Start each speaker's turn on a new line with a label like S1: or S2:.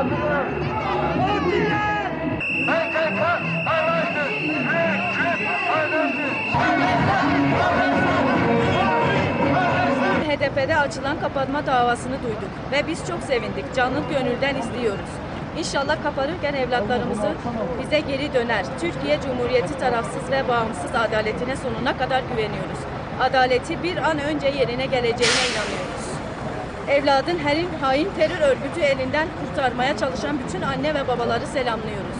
S1: Atılır. HDP'de açılan kapatma davasını duyduk ve biz çok sevindik. Canlı gönülden istiyoruz. İnşallah kapanırken evlatlarımızı bize geri döner. Türkiye Cumhuriyeti tarafsız ve bağımsız adaletine sonuna kadar güveniyoruz. Adaleti bir an önce yerine geleceğine inanıyoruz. Evladın her hain terör örgütü elinden kurtarmaya çalışan bütün anne ve babaları selamlıyoruz.